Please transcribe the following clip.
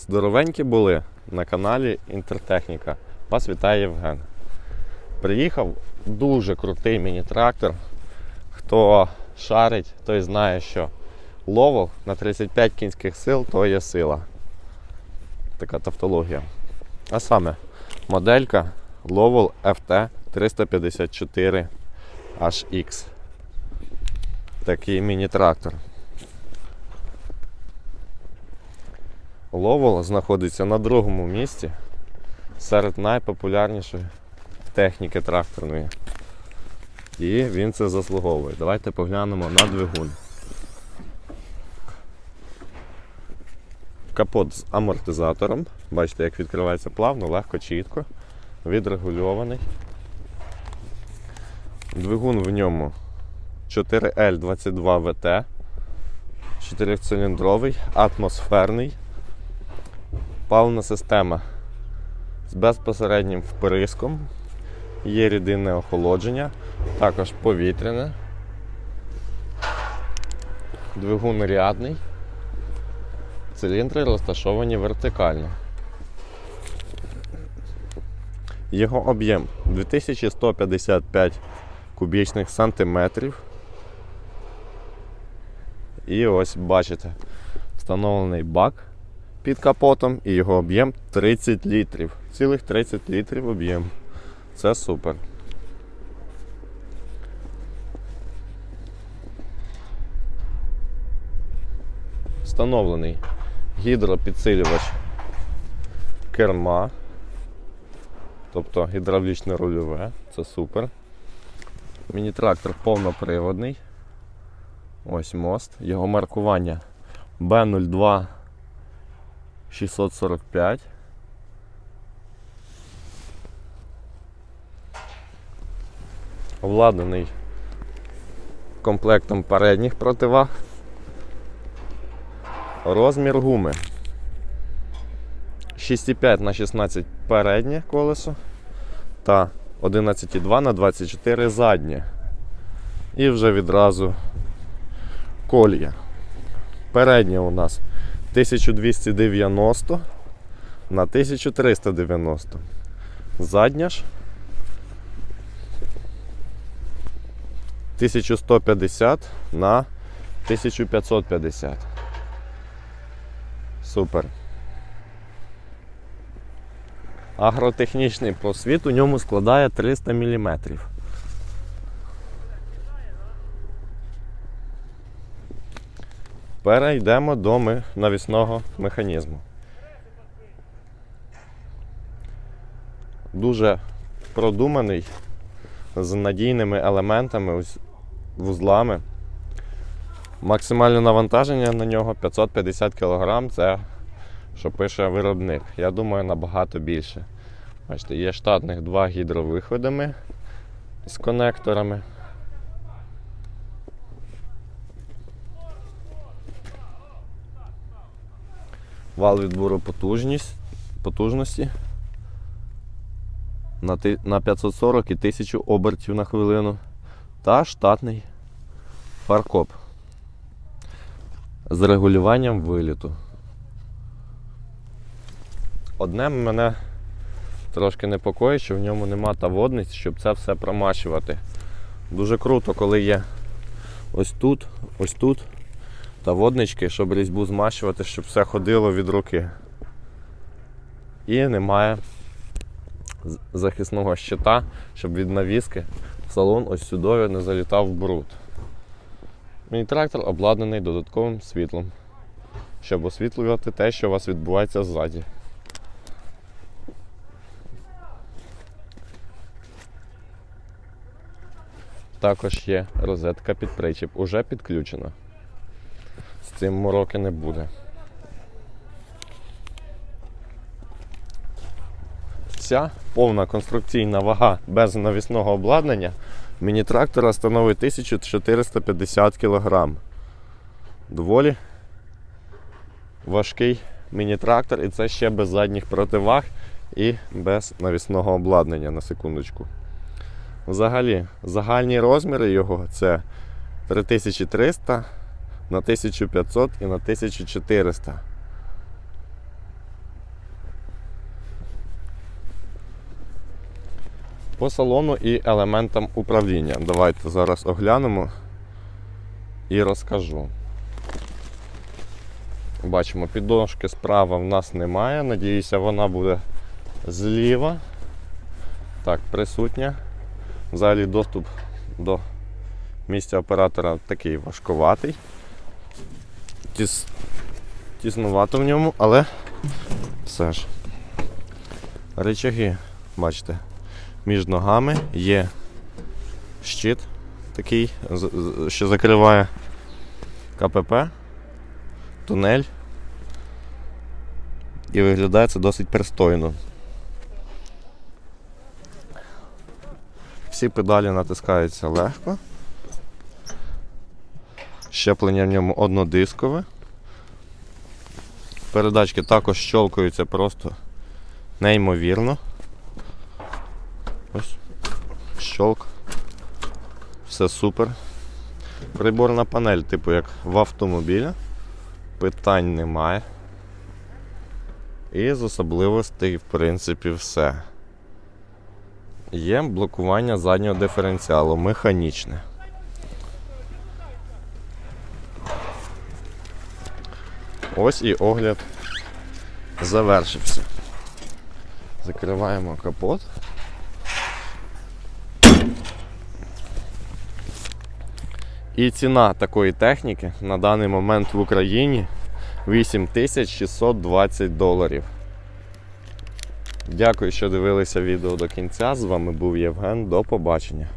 Здоровенькі були на каналі Інтертехніка. Вас вітає Євген. Приїхав дуже крутий міні-трактор. Хто шарить, той знає, що ловол на 35 кінських сил то є сила. Така тавтологія. А саме моделька Lowell FT 354 HX. Такий міні-трактор. Ловол знаходиться на другому місці серед найпопулярнішої техніки тракторної. І він це заслуговує. Давайте поглянемо на двигун. Капот з амортизатором. Бачите, як відкривається плавно, легко, чітко, відрегульований. Двигун в ньому 4L22VT, 4-циліндровий, атмосферний. Паливна система з безпосереднім вприском. Є рідинне охолодження, також повітряне. Двигун рядний. Циліндри розташовані вертикально. Його об'єм 2155 кубічних сантиметрів. І ось бачите, встановлений бак під капотом і його об'єм 30 літрів. Цілих 30 літрів об'єм. Це супер. Встановлений гідропідсилювач керма, тобто гідравлічне рульове, це супер. Міні-трактор повноприводний. Ось мост. Його маркування B02 645. Обладнаний комплектом передніх противаг. Розмір гуми 6,5 на 16 переднє колесо та 11,2 на 24 заднє. І вже відразу колія. Переднє у нас 1290 на 1390. Задня ж 1150 на 1550. Супер. Агротехнічний просвіт у ньому складає 300 мм. Перейдемо до навісного механізму. Дуже продуманий з надійними елементами, вузлами. Максимальне навантаження на нього 550 кг, це що пише виробник. Я думаю, набагато більше. Бачите, є штатних два гідровиходами з конекторами. Вал відбору потужність, потужності на, на 540 і 1000 обертів на хвилину. Та штатний фаркоп з регулюванням виліту. Одне мене трошки непокоїть, що в ньому нема таводниць, щоб це все промащувати. Дуже круто, коли є ось тут, ось тут та воднички, щоб різьбу змащувати, щоб все ходило від руки. І немає захисного щита, щоб від навіски в салон ось сюди не залітав бруд. Мій трактор обладнаний додатковим світлом, щоб освітлювати те, що у вас відбувається ззаді. Також є розетка під причіп, уже підключена. Цим мороки не буде. Ця повна конструкційна вага без навісного обладнання міні-трактора становить 1450 кг. Доволі важкий міні-трактор, і це ще без задніх противаг і без навісного обладнання на секундочку. Взагалі, загальні розміри його це 3300 на 1500 і на 1400. По салону і елементам управління. Давайте зараз оглянемо і розкажу. Бачимо, підошки справа в нас немає, надіюся, вона буде зліва. Так, присутня. Взагалі доступ до місця оператора такий важкуватий. Тіс... Тіснувато в ньому, але все ж. Речаги, бачите, між ногами є щит такий, що закриває КПП, тунель. І виглядає це досить пристойно. Всі педалі натискаються легко. Щеплення в ньому однодискове. Передачки також щелкаються просто неймовірно. Ось. Щолк. Все супер. Приборна панель, типу як в автомобілі. Питань немає. І з особливостей, в принципі, все. Є блокування заднього диференціалу, механічне. Ось і огляд завершився. Закриваємо капот. І ціна такої техніки на даний момент в Україні 8620 доларів. Дякую, що дивилися відео до кінця. З вами був Євген. До побачення.